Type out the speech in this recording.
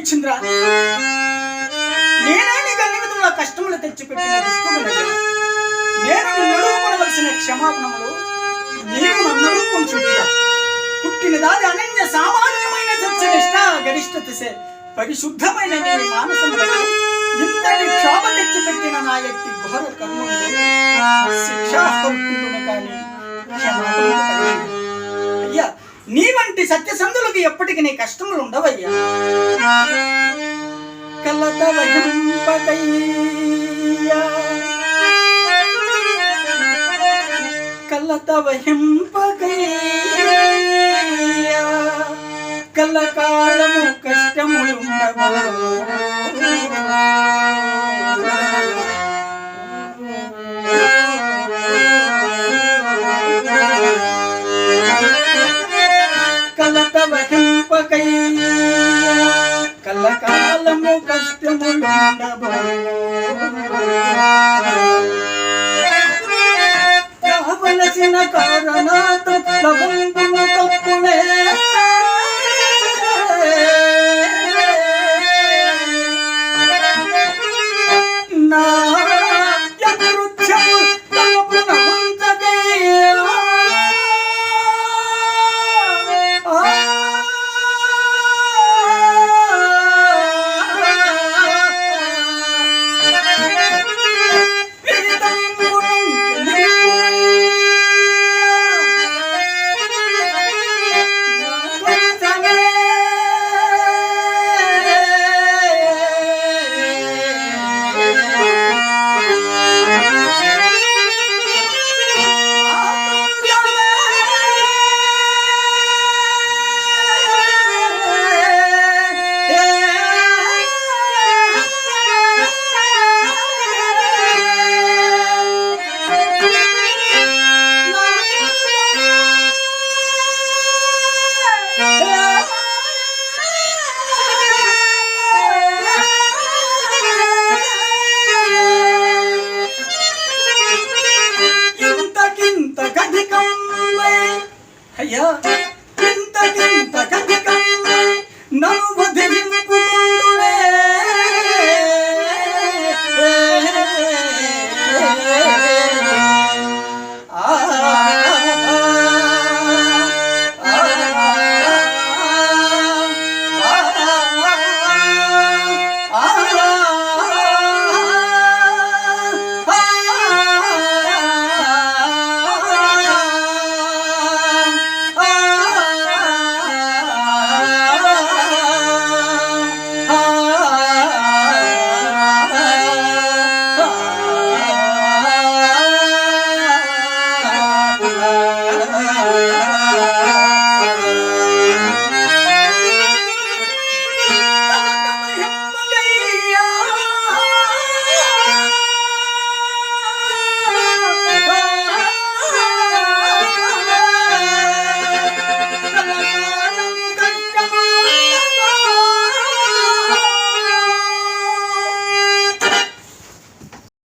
ఇచ్చిందిరా? నేనే కష్టములు తెచ్చిపెట్టిన దుష్టుడనయ్యా నేను నిన్ను క్షమాపణములు నన్ను పుట్టిన దాది అనన్య సామాన్యమైన సత్యనిష్ట గరిష్ఠత సే పరిశుద్ధమైన నీ మానసములకు ఇంతటి క్షోభ తెచ్చిపెట్టిన నా ఎట్టి ఘోర కర్మములు. కానీ. అయ్యా నీ వంటి సత్యసంధులకు ఎప్పటికీ నీ కష్టములు ఉండవయ్యా. కలత వహింపకయ్యా కలత కలకాలము కష్టములుండవా కలత కారణాత అయ్యా? ఇంతకింత కధికమ్మై నన్ను వదిలి Bye.